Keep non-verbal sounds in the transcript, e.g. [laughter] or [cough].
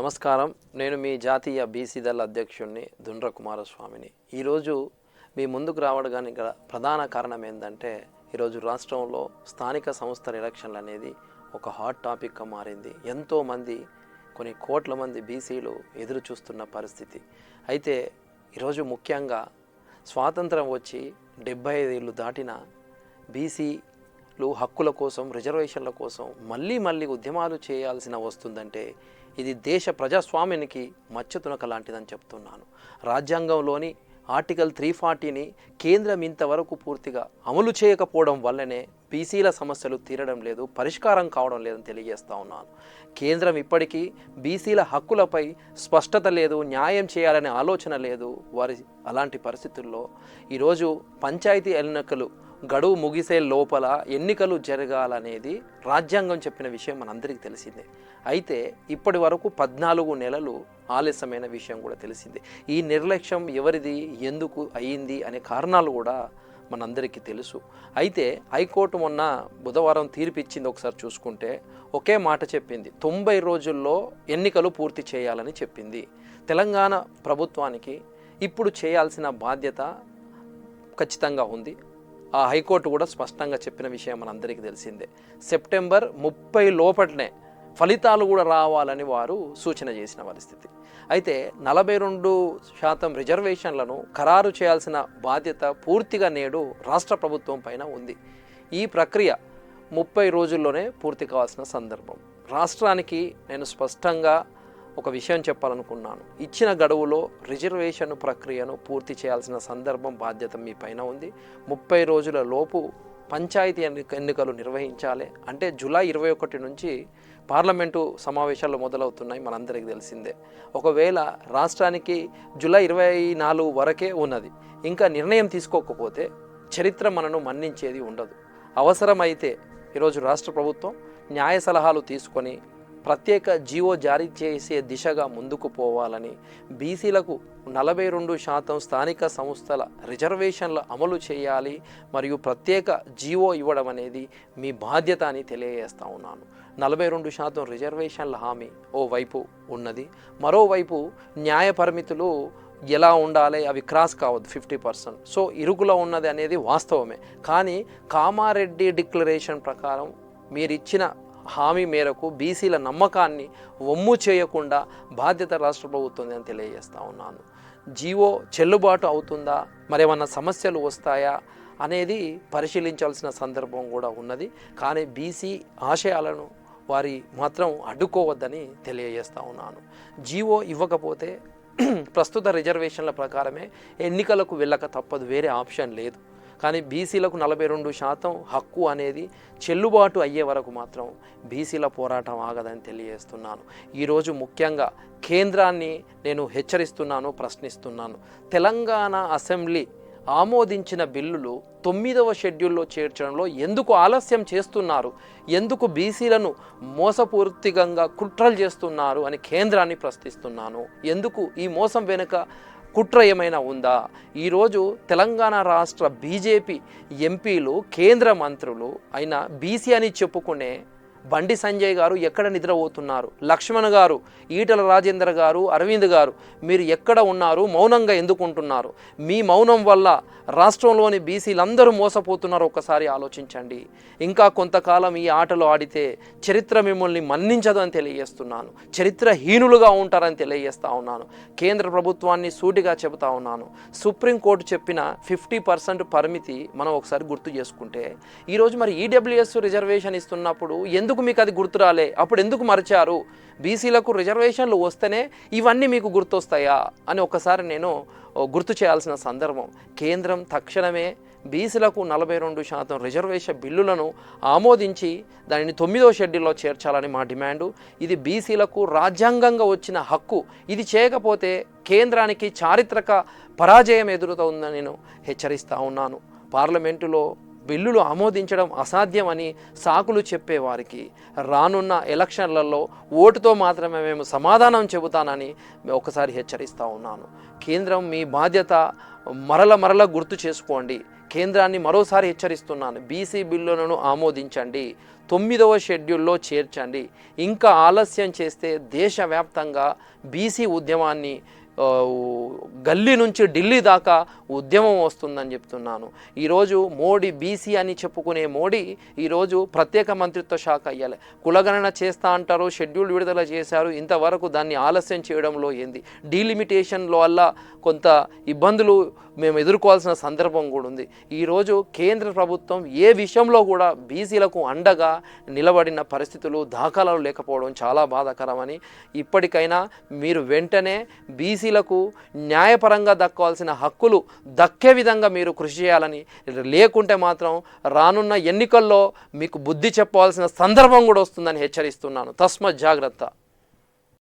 నమస్కారం. నేను మీ జాతీయ బీసీ దళ అధ్యక్షుడిని దుండ్ర కుమారస్వామిని. ఈరోజు మీ ముందుకు రావడానికి గల ప్రధాన కారణం ఏంటంటే ఈరోజు రాష్ట్రంలో స్థానిక సంస్థల ఎలక్షన్లు అనేది ఒక హాట్ టాపిక్గా మారింది. ఎంతోమంది కొన్ని కోట్ల మంది బీసీలు ఎదురు చూస్తున్న పరిస్థితి. అయితే ఈరోజు ముఖ్యంగా స్వాతంత్రం వచ్చి డెబ్బై ఐదేళ్ళు దాటిన బీసీలు హక్కుల కోసం రిజర్వేషన్ల కోసం మళ్ళీ మళ్ళీ ఉద్యమాలు చేయాల్సిన వస్తుందంటే ఇది దేశ ప్రజాస్వామ్యానికి మచ్చతునక లాంటిదని చెప్తున్నాను. రాజ్యాంగంలోని ఆర్టికల్ త్రీ ఫార్టీని కేంద్రం ఇంతవరకు పూర్తిగా అమలు చేయకపోవడం వల్లనే బీసీల సమస్యలు తీరడం లేదు పరిష్కారం కావడం లేదని తెలియజేస్తా ఉన్నాను. కేంద్రం ఇప్పటికీ బీసీల హక్కులపై స్పష్టత లేదు న్యాయం చేయాలనే ఆలోచన లేదు. వారి అలాంటి పరిస్థితుల్లో ఈరోజు పంచాయతీ ఎన్నికలు గడువు ముగిసే లోపల ఎన్నికలు జరగాలనేది రాజ్యాంగం చెప్పిన విషయం మనందరికీ తెలిసిందే. అయితే ఇప్పటి వరకు పద్నాలుగు నెలలు ఆలస్యమైన విషయం కూడా తెలిసిందే. ఈ నిర్లక్ష్యం ఎవరిది ఎందుకు అయ్యింది అనే కారణాలు కూడా మనందరికీ తెలుసు. అయితే హైకోర్టు మొన్న బుధవారం తీర్పిచ్చింది ఒకసారి చూసుకుంటే ఒకే మాట చెప్పింది. తొంభై రోజుల్లో ఎన్నికలు పూర్తి చేయాలని చెప్పింది. తెలంగాణ ప్రభుత్వానికి ఇప్పుడు చేయాల్సిన బాధ్యత ఖచ్చితంగా ఉంది. ఆ హైకోర్టు కూడా స్పష్టంగా చెప్పిన విషయం మనందరికీ తెలిసిందే. సెప్టెంబర్ ముప్పై లోపలనే ఫలితాలు కూడా రావాలని వారు సూచన చేసిన పరిస్థితి. అయితే నలభై రెండు శాతం రిజర్వేషన్లను ఖరారు చేయాల్సిన బాధ్యత పూర్తిగా నేడు రాష్ట్ర ప్రభుత్వం పైన ఉంది. ఈ ప్రక్రియ ముప్పై రోజుల్లోనే పూర్తి కావాల్సిన సందర్భం. రాష్ట్రానికి నేను స్పష్టంగా ఒక విషయం చెప్పాలనుకున్నాను. ఇచ్చిన గడువులో రిజర్వేషన్ ప్రక్రియను పూర్తి చేయాల్సిన సందర్భం బాధ్యత మీ పైన ఉంది. ముప్పై రోజుల లోపు పంచాయతీ ఎన్నిక ఎన్నికలు నిర్వహించాలి. అంటే జూలై ఇరవై ఒకటి నుంచి పార్లమెంటు సమావేశాలు మొదలవుతున్నాయి మనందరికీ తెలిసిందే. ఒకవేళ రాష్ట్రానికి జూలై ఇరవై నాలుగు వరకే ఉన్నది ఇంకా నిర్ణయం తీసుకోకపోతే చరిత్ర మనను మన్నించేది ఉండదు. అవసరమైతే ఈరోజు రాష్ట్ర ప్రభుత్వం న్యాయ సలహాలు తీసుకొని ప్రత్యేక జీవో జారీ చేసే దిశగా ముందుకు పోవాలని బీసీలకు నలభై రెండు శాతం స్థానిక సంస్థల రిజర్వేషన్ల అమలు చేయాలి మరియు ప్రత్యేక జీవో ఇవ్వడం అనేది మీ బాధ్యత అని తెలియజేస్తా ఉన్నాను. నలభై రెండు శాతం రిజర్వేషన్ల హామీ ఓ వైపు ఉన్నది. మరోవైపు న్యాయ పరిమితులు ఎలా ఉండాలి అవి క్రాస్ కావద్దు ఫిఫ్టీ పర్సెంట్. సో ఇరుకులో ఉన్నది అనేది వాస్తవమే. కానీ కామారెడ్డి డిక్లరేషన్ ప్రకారం మీరిచ్చిన హామీ మేరకు బీసీల నమ్మకాన్ని వమ్ము చేయకుండా బాధ్యత రాష్ట్ర ప్రభుత్వం అని తెలియజేస్తా ఉన్నాను. జీవో చెల్లుబాటు అవుతుందా? మరేమన్నా సమస్యలు వస్తాయా? అనేది పరిశీలించాల్సిన సందర్భం కూడా ఉన్నది. కానీ బీసీ ఆశయాలను వారి మాత్రం అడ్డుకోవద్దని తెలియజేస్తా ఉన్నాను. జీవో ఇవ్వకపోతే [clears throat] ప్రస్తుత రిజర్వేషన్ల ప్రకారమే ఎన్నికలకు వెళ్ళక తప్పదు. వేరే ఆప్షన్ లేదు. కానీ బీసీలకు నలభై రెండు శాతం హక్కు అనేది చెల్లుబాటు అయ్యే వరకు మాత్రం బీసీల పోరాటం ఆగదని తెలియజేస్తున్నాను. ఈరోజు ముఖ్యంగా కేంద్రాన్ని నేను హెచ్చరిస్తున్నాను ప్రశ్నిస్తున్నాను. తెలంగాణ అసెంబ్లీ ఆమోదించిన బిల్లులు తొమ్మిదవ షెడ్యూల్లో చేర్చడంలో ఎందుకు ఆలస్యం చేస్తున్నారు? ఎందుకు బీసీలను మోసపూర్తికంగా కుట్రలు చేస్తున్నారు అని కేంద్రాన్ని ప్రశ్నిస్తున్నాను. ఎందుకు ఈ మోసం వెనుక కుట్ర ఏమైనా ఉందా? ఈరోజు తెలంగాణ రాష్ట్ర బీజేపీ ఎంపీలు కేంద్ర మంత్రులు అయిన బీసీ అని చెప్పుకునే బండి సంజయ్ గారు ఎక్కడ నిద్రపోతున్నారు? లక్ష్మణ్ గారు ఈటల రాజేంద్ర గారు అరవింద్ గారు మీరు ఎక్కడ ఉన్నారు? మౌనంగా ఎందుకుంటున్నారు మీ మౌనం వల్ల రాష్ట్రంలోని బీసీలందరూ మోసపోతున్నారు. ఒకసారి ఆలోచించండి. ఇంకా కొంతకాలం ఈ ఆటలు ఆడితే చరిత్ర మిమ్మల్ని మన్నించదు అని తెలియజేస్తున్నాను. చరిత్రహీనులుగా ఉంటారని తెలియజేస్తా ఉన్నాను. కేంద్ర ప్రభుత్వాన్ని సూటిగా చెబుతా ఉన్నాను. సుప్రీంకోర్టు చెప్పిన ఫిఫ్టీ పర్సెంట్ పరిమితి మనం ఒకసారి గుర్తు చేసుకుంటే ఈరోజు మరి ఈడబ్ల్యూఎస్ రిజర్వేషన్ ఇస్తున్నప్పుడు ఎందుకు మీకు అది గుర్తురాలే అప్పుడు ఎందుకు మరిచారు? బీసీలకు రిజర్వేషన్లు వస్తేనే ఇవన్నీ మీకు గుర్తొస్తాయా? అని ఒకసారి నేను గుర్తు చేయాల్సిన సందర్భం. కేంద్రం తక్షణమే బీసీలకు నలభై రెండు శాతం రిజర్వేషన్ బిల్లులను ఆమోదించి దానిని తొమ్మిదో షెడ్యూల్లో చేర్చాలని మా డిమాండు. ఇది బీసీలకు రాజ్యాంగంగా వచ్చిన హక్కు. ఇది చేయకపోతే కేంద్రానికి చారిత్రక పరాజయం ఎదురుతుందని నేను హెచ్చరిస్తూ ఉన్నాను. పార్లమెంటులో బిల్లులు ఆమోదించడం అసాధ్యమని సాకులు చెప్పేవారికి. రానున్న ఎలక్షన్లలో ఓటుతో మాత్రమే మేము సమాధానం చెబుతానని ఒకసారి హెచ్చరిస్తూ ఉన్నాను. కేంద్రం మీ బాధ్యత మరల మరల గుర్తు చేసుకోండి. కేంద్రాన్ని మరోసారి హెచ్చరిస్తున్నాను. బీసీ బిల్లులను ఆమోదించండి. తొమ్మిదవ షెడ్యూల్లో చేర్చండి. ఇంకా ఆలస్యం చేస్తే దేశవ్యాప్తంగా బీసీ ఉద్యమాన్ని గల్లీ నుంచి ఢిల్లీ దాకా ఉద్యమం వస్తుందని చెప్తున్నాను. ఈరోజు మోడీ బీసీ అని చెప్పుకునే మోడీ ఈరోజు ప్రత్యేక మంత్రిత్వ శాఖ అయ్యాలి. కులగణన చేస్తా అంటారు షెడ్యూల్ విడుదల చేశారు. ఇంతవరకు దాన్ని ఆలస్యం చేయడంలో ఏంది? డీలిమిటేషన్ వల్ల కొంత ఇబ్బందులు మేము ఎదుర్కోవాల్సిన సందర్భం కూడా ఉంది. ఈరోజు కేంద్ర ప్రభుత్వం ఏ విషయంలో కూడా బీసీలకు అండగా నిలబడిన పరిస్థితులు దాఖలాలు లేకపోవడం చాలా బాధాకరమని ఇప్పటికైనా మీరు వెంటనే బీసీలకు న్యాయపరంగా దక్కాల్సిన హక్కులు దక్కే విధంగా మీరు కృషి చేయాలని లేకుంటే మాత్రం రానున్న ఎన్నికల్లో మీకు బుద్ధి చెప్పాల్సిన సందర్భం కూడా వస్తుందని హెచ్చరిస్తున్నాను. తస్మత్ జాగ్రత్త.